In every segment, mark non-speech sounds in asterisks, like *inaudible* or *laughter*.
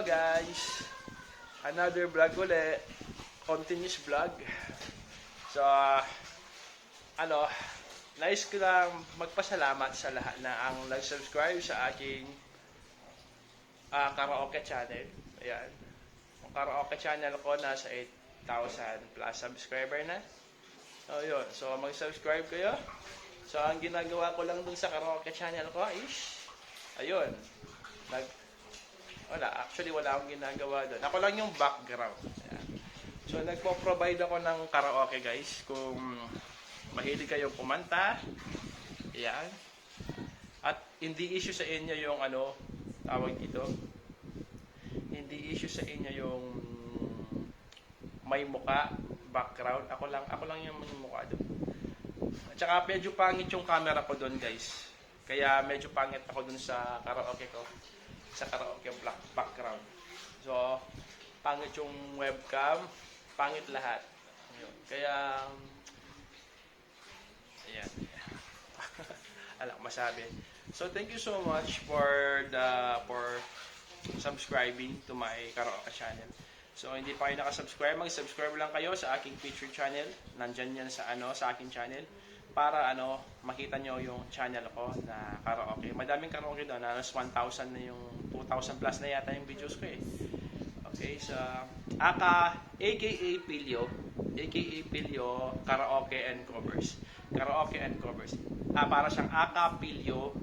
Guys! Another vlog uli. Continuous vlog. So, ano, nais ko lang magpasalamat sa lahat na ang nag-subscribe sa aking ah, karaoke channel. Ayan. Ang karaoke channel ko nasa 8,000 plus subscriber na. So, yun. So, mag-subscribe kayo. So, ang ginagawa ko lang dun sa karaoke channel ko is, ayun, nag, wala, actually wala akong ginagawa doon. Ako lang yung background. Ayan. So, nagpo-provide ako ng karaoke guys. Kung mahilig kayong kumanta, ayan. At hindi issue sa inyo yung ano, tawag dito. Hindi issue sa inyo yung may muka, background. Ako lang, ako lang yung may muka doon. At saka medyo pangit yung camera ko doon guys. Kaya medyo pangit ako doon sa karaoke ko. Sa karaoke black background. So, pangit yung webcam, pangit lahat. Ayun. Kaya, ayan. *laughs* Alam masabi. So, thank you so much for the, for subscribing to my karaoke channel. So, hindi pa kayo nakasubscribe, mag-subscribe lang kayo sa aking feature channel. Nandyan yan sa, ano, sa aking channel para ano makita nyo yung channel ko na karaoke. Madaming karaoke doon. Halos 1,000 na yung 2,000 plus na yata yung videos ko eh. Okay, so aka aka Pilio, aka Pilio Karaoke and Covers. Karaoke and Covers. Ah, para siyang aka Pilio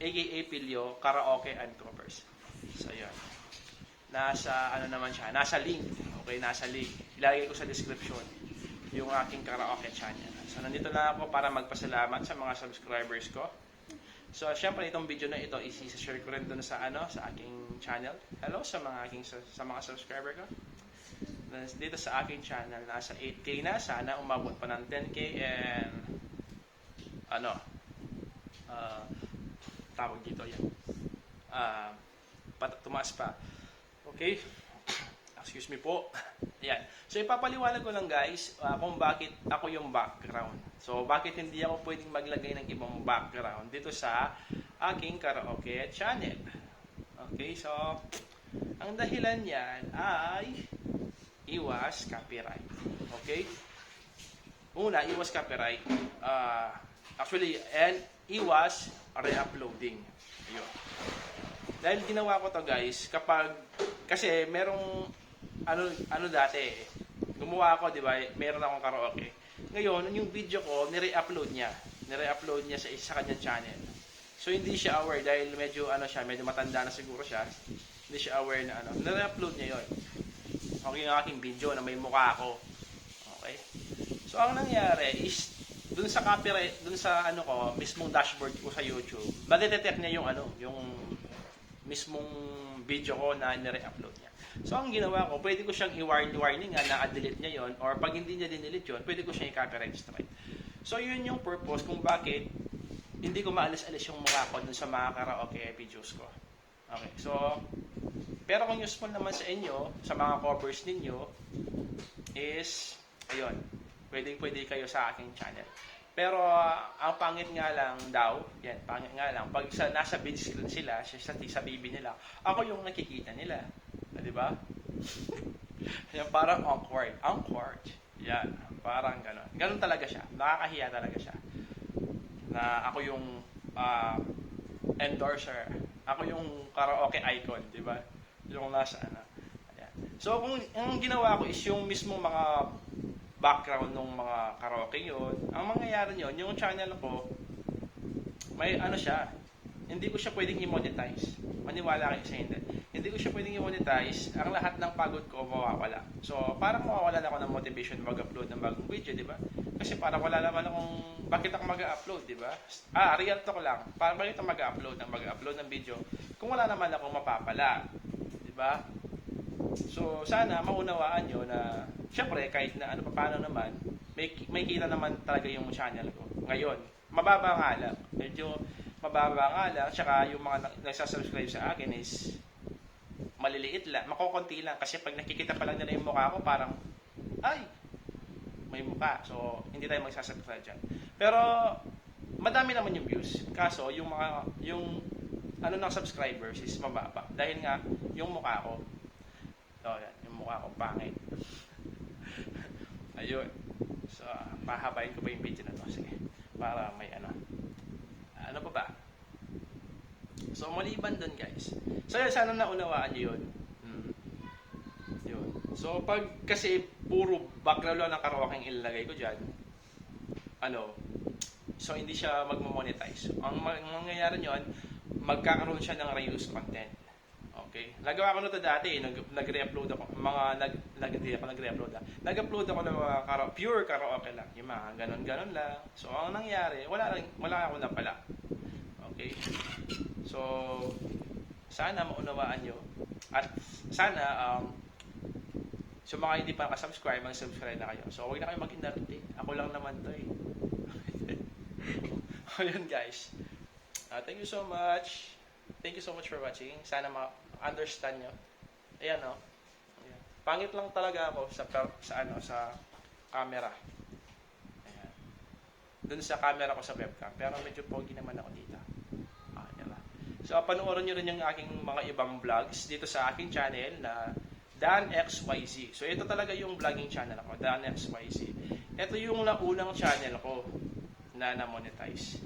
aka Pilio Karaoke and Covers. So yun. Nasa ano naman siya, nasa link. Okay, nasa link. Ilalagay ko sa description yung aking karaoke channel. So, nandito na ako para magpasalamat sa mga subscribers ko. So, syempre itong video na ito isi-share ko rin doon sa ano, sa aking channel. Hello sa mga aking sa, sa mga subscriber ko. Dito sa aking channel nasa 8k na, sana umabot pa ng 10k and ano uh, tawag dito yan. Uh, pat tumaas pa. Okay? Excuse me po. Ayan. So, ipapaliwanag ko lang guys uh, kung bakit ako yung background. So, bakit hindi ako pwedeng maglagay ng ibang background dito sa aking karaoke channel. Okay, so, ang dahilan yan ay iwas copyright. Okay? Una, iwas copyright. Uh, actually, and iwas re-uploading. Ayun. Dahil ginawa ko to guys, kapag, kasi merong ano ano dati. Gumawa ako, 'di ba? Meron akong karaoke. Ngayon, yung video ko, nire-upload niya. Nire-upload niya sa isa kanyang channel. So hindi siya aware dahil medyo ano siya, medyo matanda na siguro siya. Hindi siya aware na ano. Nire-upload niya 'yon. Okay yung aking video na may mukha ako. Okay? So ang nangyari is dun sa copyright, dun sa ano ko, mismong dashboard ko sa YouTube, madedetect niya yung ano, yung mismong video ko na nire-upload niya. So, ang ginawa ko, pwede ko siyang i-warning nga na delete niya yon or pag hindi niya dinelete yon pwede ko siyang i-copyright strike. So, yun yung purpose kung bakit hindi ko maalis-alis yung mukha ko dun sa mga karaoke videos ko. Okay, so, pero kung useful naman sa inyo, sa mga covers ninyo, is, ayun, pwede pwede kayo sa aking channel. Pero uh, ang pangit nga lang daw, yan, pangit nga lang, pag sa, nasa screen sila, sa, sa, BB nila, ako yung nakikita nila. Ah, di ba? *laughs* yan, parang awkward. Awkward. Yan, parang gano'n. Gano'n talaga siya. Nakakahiya talaga siya. Na ako yung uh, endorser. Ako yung karaoke icon, di ba? Yung nasa ano. Ayan. So, kung ang ginawa ko is yung mismo mga background ng mga karaoke yun. Ang mangyayari yun, yung channel ko, may ano siya, hindi ko siya pwedeng i-monetize. Maniwala kayo sa hindi. Hindi ko siya pwedeng i-monetize. Ang lahat ng pagod ko mawawala. So, parang mawawala na ako ng motivation mag-upload ng bagong video, di ba? Kasi parang wala naman akong, bakit ako mag-upload, di ba? Ah, real talk lang. Parang bakit ako mag-upload ng mag-upload ng video kung wala naman akong mapapala. Di ba? So, sana maunawaan nyo na, syempre, kahit na ano pa paano naman, may, may kita naman talaga yung channel ko. Ngayon, mababa nga lang. Medyo mababa nga lang. Tsaka yung mga nagsasubscribe sa akin is maliliit lang. Makukunti lang. Kasi pag nakikita pa lang nila yung mukha ko, parang, ay, may mukha. So, hindi tayo magsasubscribe dyan. Pero, madami naman yung views. Kaso, yung mga, yung ano ng subscribers is mababa. Dahil nga, yung mukha ko, so, yan, yung mukha ko pangit. Ayun. So, ah, pahabain ko pa yung video na to. Sige. Para may ano. Ano pa ba? So, maliban dun guys. So, yun, sana naunawaan nyo yun. Hmm. Yun. So, pag kasi puro lang ng karaoke ang ilalagay ko dyan, ano, so hindi siya magmo-monetize. Ang ma- ang mangyayari nyon, magkakaroon siya ng reuse content. Okay? Nagawa ko na to dati, eh. nag, nag-re-upload ako, mga nag, nag, hindi ako nag-re-upload ah. Nag-upload ako ng mga kara, pure karaoke lang, yung mga ganon-ganon lang. So, ang nangyari, wala, lang, wala ako na pala. Okay? So, sana maunawaan nyo. At sana, um, So mga hindi pa nakasubscribe, mag-subscribe na kayo. So huwag na kayo mag-inarte. Ako lang naman to eh. *laughs* Ayun guys. Uh, thank you so much. Thank you so much for watching. Sana ma-understand nyo. Ayan o. Ayan. Pangit lang talaga ako sa, sa ano sa camera. Ayan. Doon sa camera ko sa webcam. Pero medyo pogi naman ako dito. Ah, lang. So panoorin nyo rin yung aking mga ibang vlogs dito sa aking channel na Dan XYZ. So ito talaga yung vlogging channel ko, Dan XYZ. Ito yung naunang channel ko na na-monetize.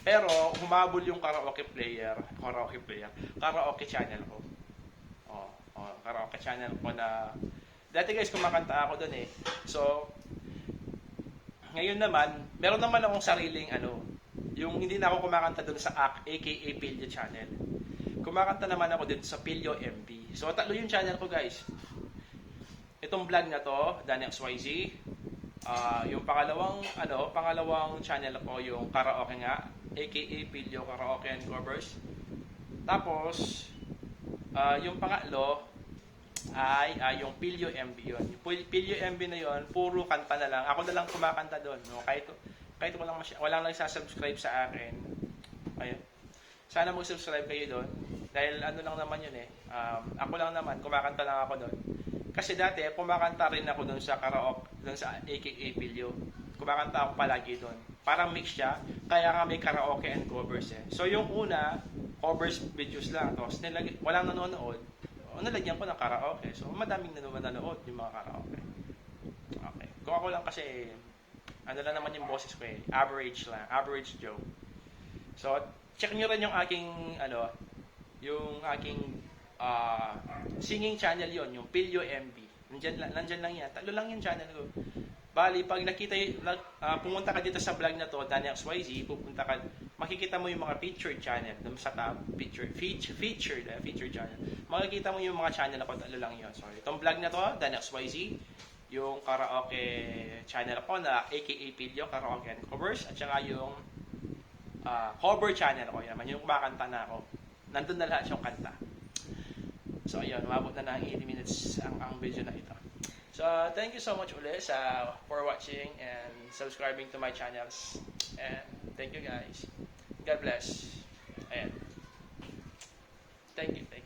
Pero humabol yung karaoke player, karaoke player, karaoke channel ko. Oh, oh, karaoke channel ko na Dati guys kumakanta ako doon eh. So ngayon naman, meron naman akong sariling ano, yung hindi na ako kumakanta doon sa AK, aka Pilyo channel. Kumakanta naman ako din sa Pilyo MB. So, tatlo yung channel ko, guys. Itong vlog na to, Dan XYZ. Ah, yung pangalawang, ano, pangalawang channel ko, yung karaoke nga, aka Pilyo Karaoke and Covers. Tapos, ah, yung pangatlo, ay ah, yung Pilyo MB yun. Yung Pil- Pilyo MB na yun, puro kanta na lang. Ako na lang kumakanta doon. No? Kahit, kahit walang, masy- walang nagsasubscribe sa akin. Ayun. Sana mag-subscribe kayo doon. Dahil ano lang naman yun eh. Um, ako lang naman, kumakanta lang ako doon. Kasi dati, kumakanta rin ako doon sa karaoke, doon sa AKA Pilyo. Kumakanta ako palagi doon. Parang mix siya, kaya nga may karaoke and covers eh. So yung una, covers videos lang. Tapos nilag- walang nanonood. O, nalagyan ko ng karaoke. So madaming nanonood nanonood yung mga karaoke. Okay. Kung ako lang kasi, ano lang naman yung boses ko eh. Average lang. Average Joe. So, check nyo rin yung aking, ano, yung aking ah, singing channel yon yung Pilyo MB. Nandyan, lang- nandyan lang yan. Tatlo lang yung channel ko. Bali, pag nakita, ah, pumunta ka dito sa vlog na to, Daniel XYZ, pupunta ka, makikita mo yung mga featured channel, dun sa tab, featured, feature, featured, eh, featured channel. Makikita mo yung mga channel ko, tatlo lang yun. So, itong vlog na to, Daniel XYZ, yung karaoke channel ko na aka Pilyo, karaoke and covers, at saka yung ah, cover channel ko, yun naman, yung kumakanta na ako. Nandun na lahat yung kanta. So, ayun, umabot na ng 80 minutes ang, ang video na ito. So, thank you so much ulit sa, for watching and subscribing to my channels. And thank you guys. God bless. Ayan. Thank you, thank you.